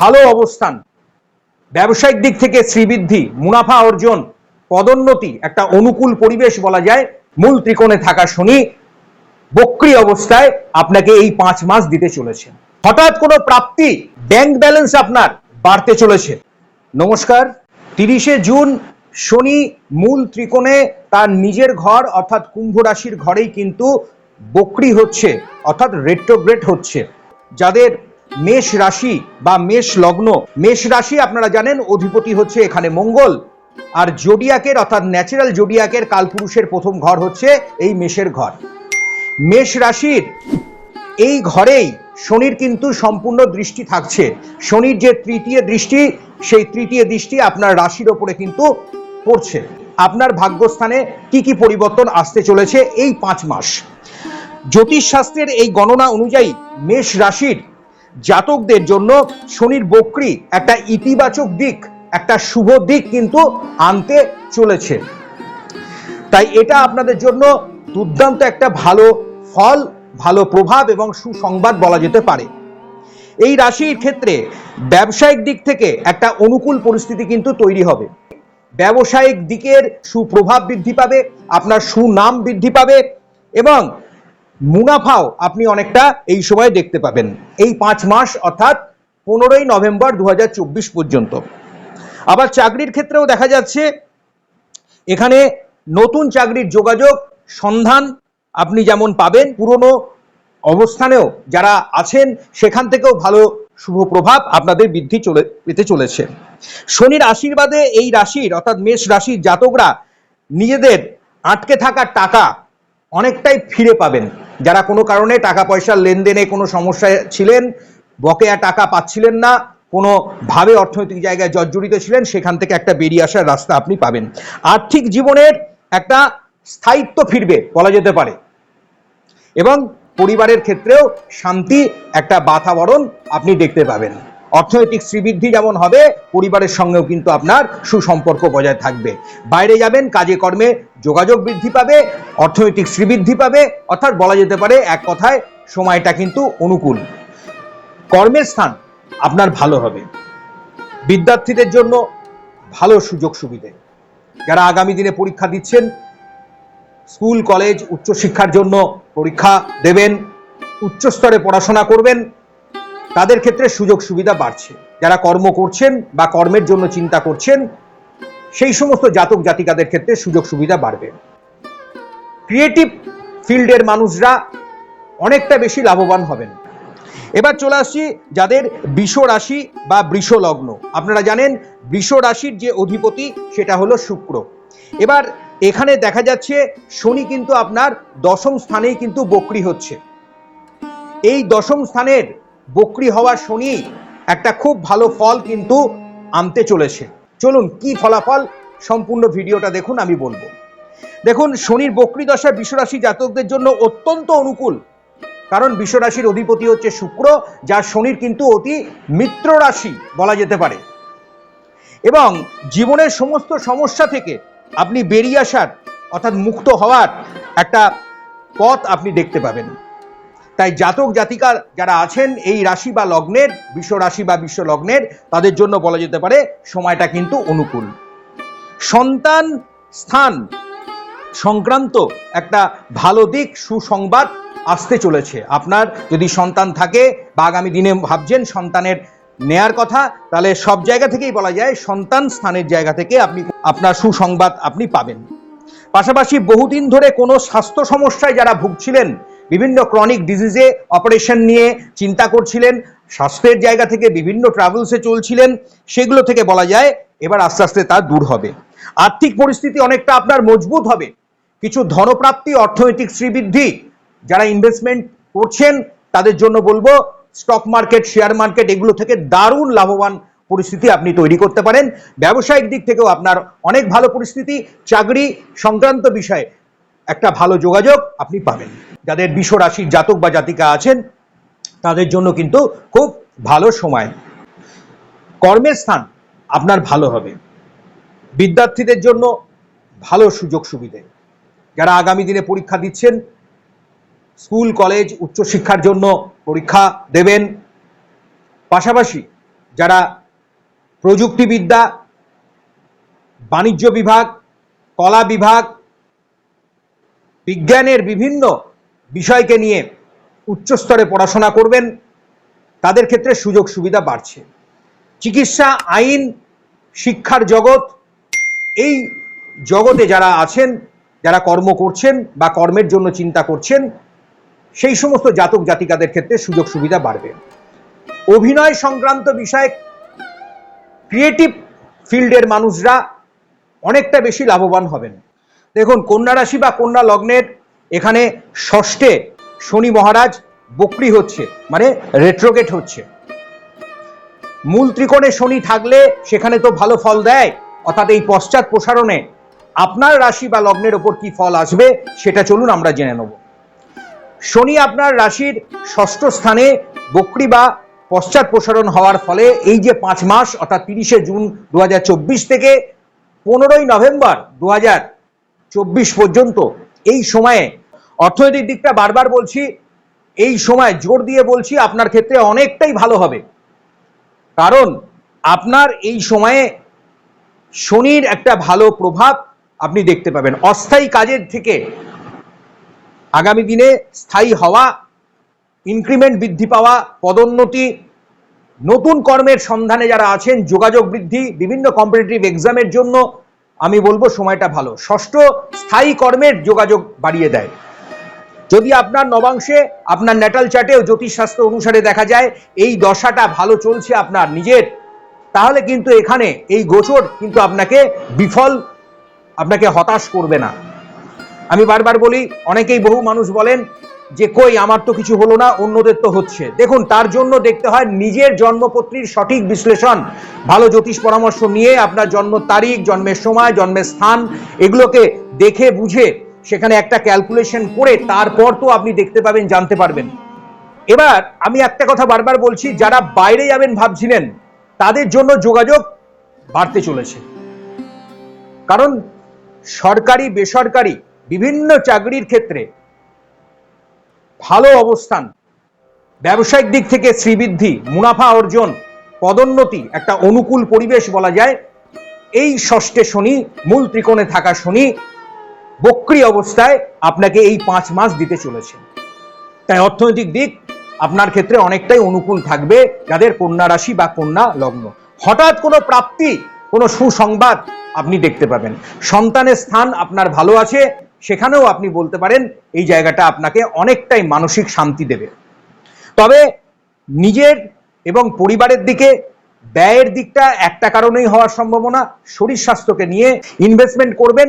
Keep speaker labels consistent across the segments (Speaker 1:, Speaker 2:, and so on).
Speaker 1: ভালো অবস্থান। ব্যবসায়িক দিক থেকে শ্রীবৃদ্ধি, মুনাফা অর্জন, পদোন্নতি, একটা অনুকূল পরিবেশ বলা যায়, মূল ত্রিকোণে থাকা শনি বক্রি অবস্থায় আপনাকে এই পাঁচ মাস দিতে চলেছে। হঠাৎ কোনো প্রাপ্তি, ব্যাংক ব্যালেন্স আপনার বাড়তে চলেছে। নমস্কার, তিরিশে জুন শনি মূল ত্রিকোণে তার নিজের ঘর অর্থাৎ কুম্ভ রাশির ঘরেই কিন্তু বক্রি হচ্ছে, অর্থাৎ রেট্রোগ্রেড হচ্ছে। যাদের মেষ রাশি বা মেষ লগ্ন। মেষ রাশি আপনারা জানেন, অধিপতি হচ্ছে এখানে মঙ্গল। আর জোডিয়াকের অর্থাৎ ন্যাচারাল জোডিয়াকের কালপুরুষের প্রথম ঘর হচ্ছে এই মেষের ঘর। মেষ রাশির এই ঘরেই শনির কিন্তু সম্পূর্ণ দৃষ্টি থাকছে। শনির যে তৃতীয় দৃষ্টি, সেই তৃতীয় দৃষ্টি আপনার রাশির ওপরে কিন্তু পড়ছে। আপনার ভাগ্যস্থানে কি কি পরিবর্তন আসতে চলেছে এই পাঁচ মাস। জ্যোতিষ শাস্ত্রের এই গণনা অনুযায়ী মেষ রাশির জাতকদের জন্য শনির বক্রি একটা ইতিবাচক দিক, একটা শুভ দিক কিন্তু আনতে চলেছে। তাই এটা আপনাদের জন্য দুর্দান্ত একটা ভালো ফল, ভালো প্রভাব এবং সুসংবাদ বলা যেতে পারে। এই রাশির ক্ষেত্রে ব্যবসায়িক দিক থেকে একটা অনুকূল পরিস্থিতি কিন্তু তৈরি হবে। ব্যবসায়িক দিকের সুপ্রভাব বৃদ্ধি পাবে, আপনার সুনাম বৃদ্ধি পাবে এবং মুনাফাও আপনি অনেকটা এই সময় দেখতে পাবেন। এই পাঁচ মাস অর্থাৎ পনেরোই নভেম্বর দু হাজার চব্বিশ পর্যন্ত। আবার চাকরির ক্ষেত্রেও দেখা যাচ্ছে, এখানে নতুন চাকরির যোগাযোগ, সন্ধান আপনি যেমন পাবেন, পুরনো অবস্থানেও যারা আছেন, সেখান থেকেও ভালো শুভ প্রভাব আপনাদের বৃদ্ধি চলে, পেতে চলেছে। শনির আশীর্বাদে এই রাশির, অর্থাৎ মেষ রাশির জাতকরা নিজেদের আটকে থাকা টাকা অনেকটাই ফিরে পাবেন। যারা কোনো কারণে টাকা পয়সার লেনদেনে কোনো সমস্যায় ছিলেন, বকেয়া টাকা পাচ্ছিলেন না কোনোভাবে অর্থনৈতিক জায়গায় জর্জরিত ছিলেন, সেখান থেকে একটা বেরিয়ে আসার রাস্তা আপনি পাবেন। আর্থিক জীবনের একটা স্থায়িত্ব ফিরবে, বলা যেতে পারে। এবং পরিবারের ক্ষেত্রেও শান্তি, একটা বাতাবরণ আপনি দেখতে পাবেন। অর্থনৈতিক শ্রীবৃদ্ধি যেমন হবে, পরিবারের সঙ্গেও কিন্তু আপনার সুসম্পর্ক বজায় থাকবে। বাইরে যাবেন, কাজে কর্মে যোগাযোগ বৃদ্ধি পাবে, অর্থনৈতিক শ্রীবৃদ্ধি পাবে, অর্থাৎ বলা যেতে পারে এক কথায় সময়টা কিন্তু অনুকূল। কর্মের স্থান আপনার ভালো হবে। বিদ্যার্থীদের জন্য ভালো সুযোগ সুবিধে। যারা আগামী দিনে পরীক্ষা দিচ্ছেন, স্কুল, কলেজ, উচ্চশিক্ষার জন্য পরীক্ষা দেবেন, উচ্চস্তরে পড়াশোনা করবেন তাদের ক্ষেত্রে সুযোগ সুবিধা বাড়ছে। যারা কর্ম করছেন বা কর্মের জন্য চিন্তা করছেন, সেই সমস্ত জাতক জাতিকাদের ক্ষেত্রে সুযোগ সুবিধা বাড়বে। ক্রিয়েটিভ ফিল্ডের মানুষরা অনেকটা বেশি লাভবান হবেন। এবার চলে আসছি যাদের বৃষ রাশি বা বৃষ লগ্ন। আপনারা জানেন, বৃষ রাশির যে অধিপতি, সেটা হলো শুক্র। এবার এখানে দেখা যাচ্ছে, শনি কিন্তু আপনার দশম স্থানেই কিন্তু বক্রি হচ্ছে। এই দশম স্থানের বক্রি হওয়ার শনি একটা খুব ভালো ফল কিন্তু আনতে চলেছে। চলুন কি ফলাফল? সম্পূর্ণ ভিডিওটা দেখুন, আমি বলব। দেখুন, শনির বক্রি দশা বিশ্বরাশি জাতকদের জন্য অত্যন্ত অনুকূল। কারণ বিশ্বরাশির অধিপতি হচ্ছে শুক্র, যা শনির কিন্তু অতি মিত্র রাশি বলা যেতে পারে। এবং জীবনের সমস্ত সমস্যা থেকে আপনি বেরিয়ে আসার, অর্থাৎ মুক্ত হওয়ার একটা পথ আপনি দেখতে পাবেন। তাই জাতক জাতিকা যারা আছেন এই রাশি বা লগ্নের, বিশ্ব রাশি বা বিশ্ব লগ্নের, তাদের জন্য বলা যেতে পারে সময়টা কিন্তু অনুকূল। সন্তান স্থান সংক্রান্ত একটা ভালো দিক, সুসংবাদ আসতে চলেছে। আপনার যদি সন্তান থাকে বা আগামী দিনে ভাবছেন সন্তানের নেয়ার কথা, তাহলে সব জায়গা থেকেই বলা যায় সন্তান স্থানের জায়গা থেকে আপনি আপনার সুসংবাদ আপনি পাবেন। পাশাপাশি বহুদিন ধরে কোনো স্বাস্থ্য সমস্যায় যারা ভুগছিলেন বিভিন্ন ক্রনিক ডিজিজে অপারেশন নিয়ে চিন্তা করছিলেন, স্বাস্থ্যের জায়গা থেকে বিভিন্ন ট্রাভেলসে চলছিলেন, সেগুলো থেকে বলা যায় এবার আস্তে আস্তে তা দূর হবে। আর্থিক পরিস্থিতি অনেকটা আপনার মজবুত হবে। কিছু ধনপ্রাপ্তি, অর্থনৈতিক শ্রীবৃদ্ধি যারা ইনভেস্টমেন্ট করছেন, তাদের জন্য বলব স্টক মার্কেট শেয়ার মার্কেট এগুলো থেকে দারুণ লাভবান পরিস্থিতি আপনি তৈরি করতে পারেন। ব্যবসায়িক দিক থেকেও আপনার অনেক ভালো পরিস্থিতি, চাকরি সংক্রান্ত বিষয়ে একটা ভালো যোগাযোগ আপনি পাবেন। যাদের বিশ্ব রাশির জাতক বা জাতিকা আছেন, তাদের জন্য কিন্তু খুব ভালো সময়। কর্মের স্থান আপনার ভালো হবে। বিদ্যার্থীদের জন্য ভালো সুযোগ সুবিধে। যারা আগামী দিনে পরীক্ষা দিচ্ছেন, স্কুল, কলেজ, উচ্চশিক্ষার জন্য পরীক্ষা দেবেন। পাশাপাশি যারা প্রযুক্তিবিদ্যা, বাণিজ্য বিভাগ, কলা বিভাগ বিজ্ঞানের বিভিন্ন বিষয়কে নিয়ে উচ্চস্তরে পড়াশোনা করবেন, তাদের ক্ষেত্রে সুযোগ সুবিধা বাড়ছে। চিকিৎসা, আইন, শিক্ষার জগৎ, এই জগতে যারা আছেন, যারা কর্ম করছেন বা কর্মের জন্য চিন্তা করছেন, সেই সমস্ত জাতক জাতিকাদের ক্ষেত্রে সুযোগ সুবিধা বাড়বে। অভিনয় সংক্রান্ত বিষয়ে ক্রিয়েটিভ ফিল্ডের মানুষরা অনেকটা বেশি লাভবান হবেন। দেখুন, কন্যা রাশি বা কন্যা লগ্নের এখানে ষষ্ঠে শনি মহারাজ বক্রি হচ্ছে মানে রেট্রোগেট হচ্ছে। মূল ত্রিকোণে শনি থাকলে সেখানে তো ভালো ফল দেয়, অর্থাৎ এই পশ্চাৎ প্রসারণে আপনার রাশি বা লগ্নের ওপর কি ফল আসবে সেটা চলুন আমরা জেনে নেব। শনি আপনার রাশির ষষ্ঠ স্থানে বক্রি বা পশ্চাৎ প্রসারণ হওয়ার ফলে এই যে পাঁচ মাস, অর্থাৎ তিরিশে জুন দু হাজার চব্বিশ থেকে পনেরোই নভেম্বর দু চব্বিশ পর্যন্ত। এই সময়ে অর্থনৈতিক দিকটা বারবার বলছি, এই সময় জোর দিয়ে বলছি, আপনার ক্ষেত্রে অনেকটাই ভালো হবে। কারণ আপনার এই সময়ে শনির একটা ভালো প্রভাব আপনি দেখতে পাবেন। অস্থায়ী কাজের থেকে আগামী দিনে স্থায়ী হওয়া ইনক্রিমেন্ট বৃদ্ধি পাওয়া, পদোন্নতি, নতুন কর্মের সন্ধানে যারা আছেন, যোগাযোগ বৃদ্ধি, বিভিন্ন কম্পিটিটিভ এক্সামের জন্য আমি বলব সময়টা ভালো। ষষ্ঠ স্থায়ী কর্মের যোগাযোগ বাড়িয়ে দেয়। যদি আপনার নবাংশে, আপনার ন্যাটাল চার্টেও জ্যোতিষশাস্ত্র অনুসারে দেখা যায়, এই দশাটা ভালো চলছে আপনার নিজের, তাহলে কিন্তু এখানে এই গোচর কিন্তু আপনাকে বিফল, আপনাকে হতাশ করবে না। আমি বারবার বলি, অনেকেই বহু মানুষ বলেন যে কই, আমার তো কিছু হলো না, অন্যদের তো হচ্ছে। দেখুন, তার জন্য দেখতে হয় নিজের জন্মপত্রীর সঠিক বিশ্লেষণ। ভালো জ্যোতিষ পরামর্শ নিয়ে আপনার জন্ম তারিখ, জন্মের সময়, জন্মের স্থান, এগুলোকে দেখে বুঝে সেখানে একটা ক্যালকুলেশন করে তারপর তো আপনি দেখতে পাবেন, জানতে পারবেন। এবার আমি একটা কথা বারবার বলছি, যারা বাইরে যাবেন ভাবছিলেন, তাদের জন্য যোগাযোগ বাড়তে চলেছে। কারণ সরকারি, বেসরকারি বিভিন্ন চাকরির ক্ষেত্রে ভালো অবস্থান। ব্যবসায়িক দিক থেকে শ্রীবৃদ্ধি, মুনাফা অর্জন, পদোন্নতি একটা অনুকূল পরিবেশ বলা যায়। এই ষষ্ঠে শনি, মূল ত্রিকোণে থাকা শনি বক্রি অবস্থায় আপনাকে এই পাঁচ মাস দিতে চলেছে। তাই অর্থনৈতিক দিক আপনার ক্ষেত্রে অনেকটাই অনুকূল থাকবে যাদের কন্যা রাশি বা কন্যা লগ্ন। হঠাৎ কোনো প্রাপ্তি, কোনো সুসংবাদ আপনি দেখতে পাবেন। সন্তানের স্থান আপনার ভালো আছে সেখানেও আপনি বলতে পারেন এই জায়গাটা আপনাকে অনেকটাই মানসিক শান্তি দেবে। তবে নিজের এবং পরিবারের দিকে ব্যয়ের দিকটা একটা কারণেই হওয়ার সম্ভাবনা। শরীর স্বাস্থ্যকে নিয়ে ইনভেস্টমেন্ট করবেন,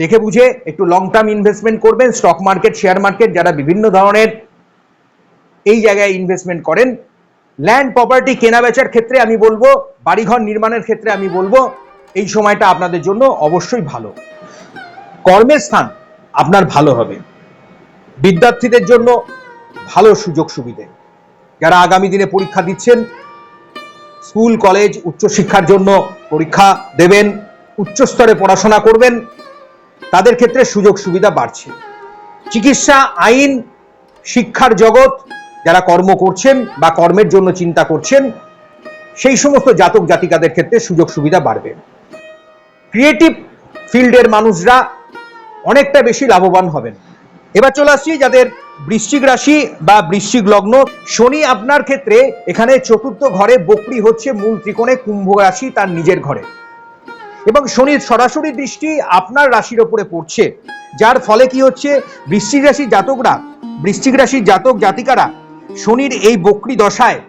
Speaker 1: দেখে বুঝে একটু লং টার্ম ইনভেস্টমেন্ট করবেন স্টক মার্কেট শেয়ার মার্কেট যারা বিভিন্ন ধরনের এই জায়গায় ইনভেস্টমেন্ট করেন। ল্যান্ড প্রপার্টি কেনা বেচার ক্ষেত্রে আমি বলব, বাড়িঘর নির্মাণের ক্ষেত্রে আমি বলব, এই সময়টা আপনাদের জন্য অবশ্যই ভালো। কর্মের স্থান আপনার ভালো হবে। বিদ্যার্থীদের জন্য ভালো সুযোগ সুবিধে। যারা আগামী দিনে পরীক্ষা দিচ্ছেন, স্কুল, কলেজ, উচ্চশিক্ষার জন্য পরীক্ষা দেবেন, উচ্চস্তরে পড়াশোনা করবেন, তাদের ক্ষেত্রে সুযোগ সুবিধা বাড়ছে। চিকিৎসা, আইন, শিক্ষার জগৎ, যারা কর্ম করছেন বা কর্মের জন্য চিন্তা করছেন, সেই সমস্ত জাতক জাতিকাদের ক্ষেত্রে সুযোগ সুবিধা বাড়বে। ক্রিয়েটিভ ফিল্ডের মানুষরা অনেকটা বেশি লাভবান হবেন। এবার চলে আসছি যাদের বৃশ্চিক রাশি বা বৃশ্চিক লগ্ন। শনি আপনার ক্ষেত্রে এখানে চতুর্থ ঘরে বকরি হচ্ছে মূল ত্রিকোণে কুম্ভ রাশি তার নিজের ঘরে। এবং শনির সরাসরি দৃষ্টি আপনার রাশির ওপরে পড়ছে। যার ফলে কি হচ্ছে? বৃশ্চিক রাশির জাতকরা, বৃশ্চিক রাশির জাতক জাতিকারা শনির এই বকরি দশায়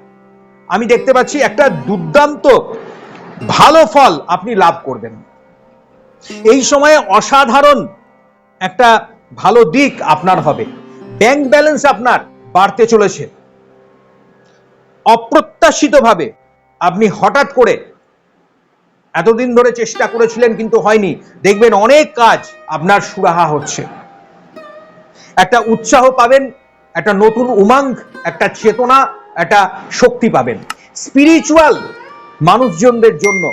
Speaker 1: আমি দেখতে পাচ্ছি একটা দুর্দান্ত ভালো ফল আপনি লাভ করবেন। এই সময়ে অসাধারণ একটা ভালো দিক আপনার হবে। ব্যাংক ব্যালেন্স আপনার বাড়তে চলেছে। অপ্রত্যাশিতভাবে আপনি হঠাৎ করে এতদিন ধরে চেষ্টা করেছিলেন কিন্তু হয়নি। দেখবেন অনেক কাজ আপনার সুরাহা হচ্ছে। একটা উৎসাহ পাবেন, একটা নতুন উমাঙ্গ, একটা চেতনা, একটা শক্তি পাবেন। স্পিরিচুয়াল মানুষজনদের জন্য,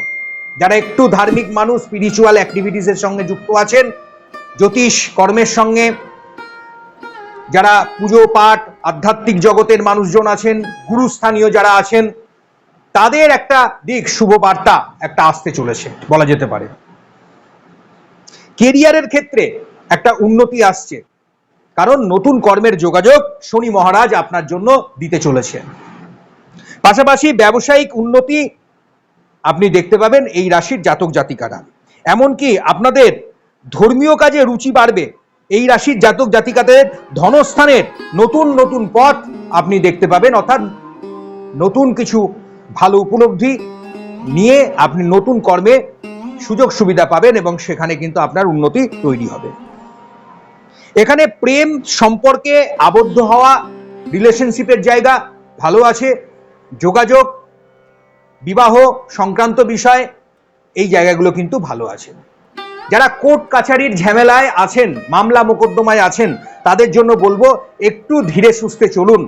Speaker 1: যারা একটু ধার্মিক মানুষ স্পিরিচুয়াল অ্যাক্টিভিটিসের সঙ্গে যুক্ত আছেন জ্যোতিষ কর্মের সঙ্গে যারা পুজো পাঠ, আধ্যাত্মিক জগতের মানুষজন আছেন, গুরুস্থানীয় যারা আছেন, তাদের একটা দিক শুভ বার্তা একটা আসতে চলেছে, বলা যেতে পারে। কেরিয়ারের ক্ষেত্রে একটা উন্নতি আসছে, কারণ নতুন কর্মের যোগাযোগ শনি মহারাজ আপনার জন্য দিতে চলেছে। পাশাপাশি ব্যবসায়িক উন্নতি আপনি দেখতে পাবেন এই রাশির জাতক জাতিকারা। এমনকি আপনাদের ধর্মীয় কাজে রুচি বাড়বে। এই রাশির জাতক জাতিকাদের ধনস্থানের নতুন নতুন পথ আপনি দেখতে পাবেন। অর্থাৎ নতুন কিছু ভালো উপলব্ধি নিয়ে আপনি নতুন কর্মে সুযোগ সুবিধা পাবেন এবং সেখানে কিন্তু আপনার উন্নতি তৈরি হবে। এখানে প্রেম সম্পর্কে আবদ্ধ হওয়া রিলেশনশিপের জায়গা ভালো আছে, যোগাযোগ, বিবাহ সংক্রান্ত বিষয়, এই জায়গাগুলো কিন্তু ভালো আছে। যারা কোর্ট কাছারির ঝামেলায় আছেন, মামলা মোকদ্দমায় আছেন, তাদের জন্য বলব একটু ধীরে সুস্থে চলুন।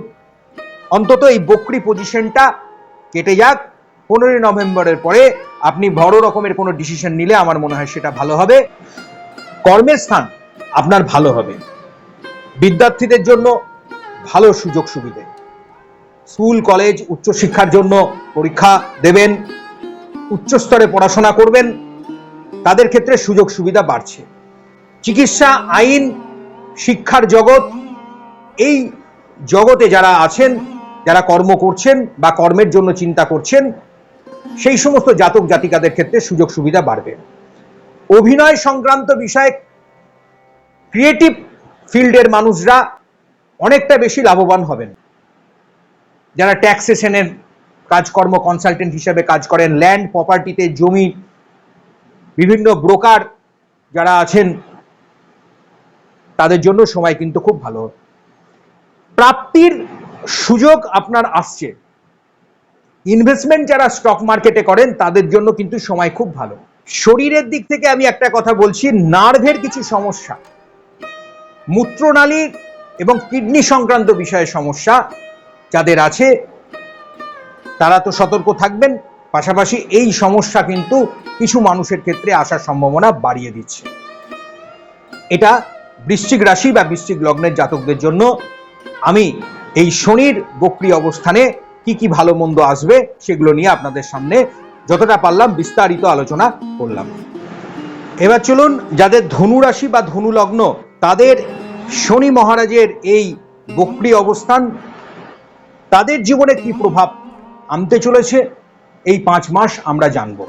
Speaker 1: অন্তত এই বকরি পজিশনটা কেটে যাক। পনেরোই নভেম্বরের পরে আপনি বড় রকমের কোনো ডিসিশন নিলে আমার মনে হয় সেটা ভালো হবে। কর্মের স্থান আপনার ভালো হবে। বিদ্যার্থীদের জন্য ভালো সুযোগ সুবিধে। স্কুল, কলেজ, উচ্চশিক্ষার জন্য পরীক্ষা দেবেন। উচ্চস্তরে পড়াশোনা করবেন। তাদের ক্ষেত্রে সুযোগ সুবিধা বাড়ছে। চিকিৎসা, আইন, শিক্ষার জগৎ, এই জগতে যারা আছেন, যারা কর্ম করছেন বা কর্মের জন্য চিন্তা করছেন, সেই সমস্ত জাতক জাতিকাদের ক্ষেত্রে সুযোগ সুবিধা বাড়বে। অভিনয় সংক্রান্ত বিষয়ে ক্রিয়েটিভ ফিল্ডের মানুষরা অনেকটা বেশি লাভবান হবেন। যারা ট্যাক্সেশনের কাজকর্ম কনসালটেন্ট হিসেবে কাজ করেন ল্যান্ড প্রপার্টিতে জমি বিভিন্ন ব্রোকার যারা আছেন, তাদের জন্য সময় কিন্তু খুব ভালো। প্রাপ্তির সুযোগ আপনার আসছে। ইনভেস্টমেন্ট যারা স্টক মার্কেটে করেন, তাদের জন্য কিন্তু সময় খুব ভালো। শরীরের দিক থেকে আমি একটা কথা বলছি, নার্ভের কিছু সমস্যা, মূত্রনালীর এবং কিডনি সংক্রান্ত বিষয়ে সমস্যা যাদের আছে, তারা তো সতর্ক থাকবেন। পাশাপাশি এই সমস্যা কিন্তু কিছু মানুষের ক্ষেত্রে আসার সম্ভাবনা বাড়িয়ে দিচ্ছে। এটা বৃশ্চিক রাশি বা বৃশ্চিক লগ্নের জাতকদের জন্য আমি এই শনির বক্রি অবস্থানে কি কি ভালো মন্দ আসবে সেগুলো নিয়ে আপনাদের সামনে যতটা পারলাম বিস্তারিত আলোচনা করলাম। এবার চলুন, যাদের ধনু রাশি বা ধনু লগ্ন, তাদের শনি মহারাজের এই বক্রি অবস্থান, তাদের জীবনে কি প্রভাব আনতে চলেছে? এই পাঁচ মাস আমরা জানব।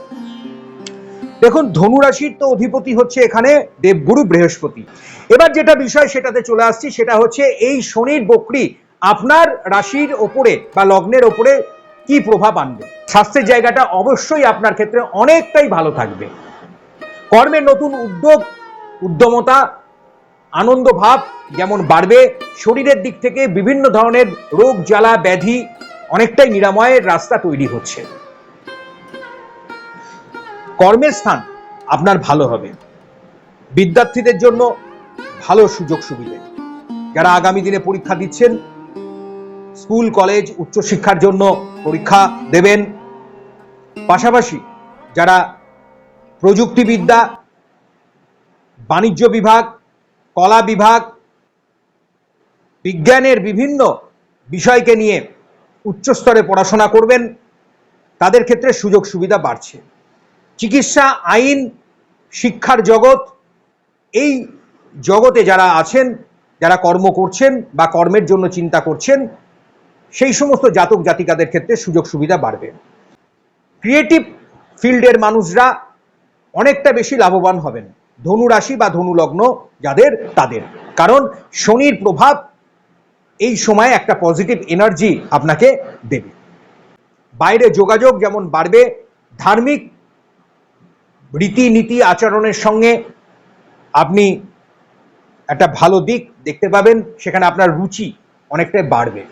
Speaker 1: দেখুন, ধনু রাশির তো অধিপতি হচ্ছে এখানে দেবগুরু বৃহস্পতি। এবার যেটা বিষয় সেটাতে চলে আসছি, সেটা হচ্ছে এই শনির বকরি আপনার রাশির ওপরে বা লগ্নের ওপরে কি প্রভাব আনবে? স্বাস্থ্যের জায়গাটা অবশ্যই আপনার ক্ষেত্রে অনেকটাই ভালো থাকবে। কর্মের নতুন উদ্যোগ, উদ্যমতা, আনন্দ ভাব যেমন বাড়বে, শরীরের দিক থেকে বিভিন্ন ধরনের রোগ, জ্বালা, ব্যাধি অনেকটাই নিরাময়ের রাস্তা তৈরি হচ্ছে। কর্মের স্থান আপনার ভালো হবে। বিদ্যার্থীদের জন্য ভালো সুযোগ সুবিধে। যারা আগামী দিনে পরীক্ষা দিচ্ছেন, স্কুল, কলেজ, উচ্চশিক্ষার জন্য পরীক্ষা দেবেন। পাশাপাশি যারা প্রযুক্তিবিদ্যা, বাণিজ্য বিভাগ, কলা বিভাগ, বিজ্ঞানের বিভিন্ন বিষয়কে নিয়ে উচ্চস্তরে পড়াশোনা করবেন, তাদের ক্ষেত্রে সুযোগ সুবিধা বাড়ছে। চিকিৎসা, আইন, শিক্ষার জগৎ, এই জগতে যারা আছেন, যারা কর্ম করছেন বা কর্মের জন্য চিন্তা করছেন, সেই সমস্ত জাতক জাতিকাদের ক্ষেত্রে সুযোগ সুবিধা বাড়বে। ক্রিয়েটিভ ফিল্ডের মানুষরা অনেকটা বেশি লাভবান হবেন, ধনুরাশি বা ধনু লগ্ন যাদের, তাদের। কারণ শনির প্রভাব এই সময় একটা পজিটিভ এনার্জি আপনাকে দেবে। বাইরে যোগাযোগ যেমন বাড়বে, ধার্মিক রীতিনীতি আচরণের সঙ্গে আপনি একটা ভালো দিক দেখতে পাবেন, সেখানে আপনার রুচি অনেকটাই বাড়বে।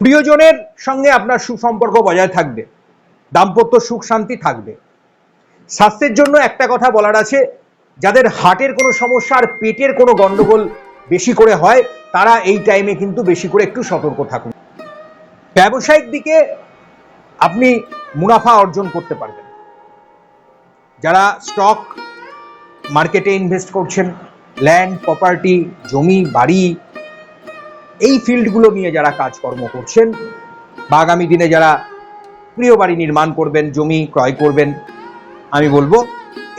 Speaker 1: প্রিয়জনের সঙ্গে আপনার সুসম্পর্ক বজায় থাকবে, দাম্পত্য সুখ শান্তি থাকবে। স্বাস্থ্যের জন্য একটা কথা বলার আছে, যাদের হার্টের কোনো সমস্যা আর পেটের কোনো গন্ডগোল বেশি করে হয়, তারা এই টাইমে কিন্তু বেশি করে একটু সতর্ক থাকুন। ব্যবসায়িক দিকে আপনি মুনাফা অর্জন করতে পারবেন। যারা স্টক মার্কেটে ইনভেস্ট করছেন ল্যান্ড প্রপার্টি জমি, বাড়ি, এই ফিল্ডগুলো নিয়ে যারা কাজকর্ম করছেন, বা আগামী দিনে যারা গৃহ বাড়ি নির্মাণ করবেন, জমি ক্রয় করবেন, আমি বলব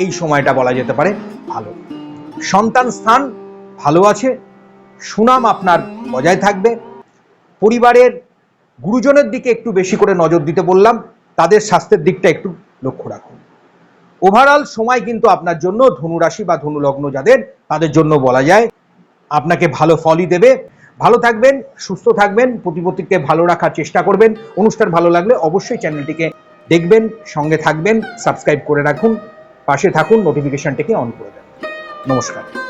Speaker 1: এই সময়টা বলা যেতে পারে ভালো। সন্তান স্থান ভালো আছে, সুনাম আপনার বজায় থাকবে। পরিবারের গুরুজনের দিকে একটু বেশি করে নজর দিতে বললাম, তাদের স্বাস্থ্যের দিকটা একটু লক্ষ্য রাখুন। ওভারঅল সময় কিন্তু আপনার জন্য ধনুরাশি বা ধনুলগ্ন যাদের, তাদের জন্য বলা যায়। আপনাকে ভালো ফলই দেবে। ভালো থাকবেন, সুস্থ থাকবেন, প্রতিপত্তিকে ভালো রাখার চেষ্টা করবেন। অনুষ্ঠান ভালো লাগলে অবশ্যই চ্যানেলটিকে দেখবেন, সঙ্গে থাকবেন, সাবস্ক্রাইব করে রাখুন, পাশে থাকুন নোটিফিকেশনটিকে অন করে দেন নমস্কার।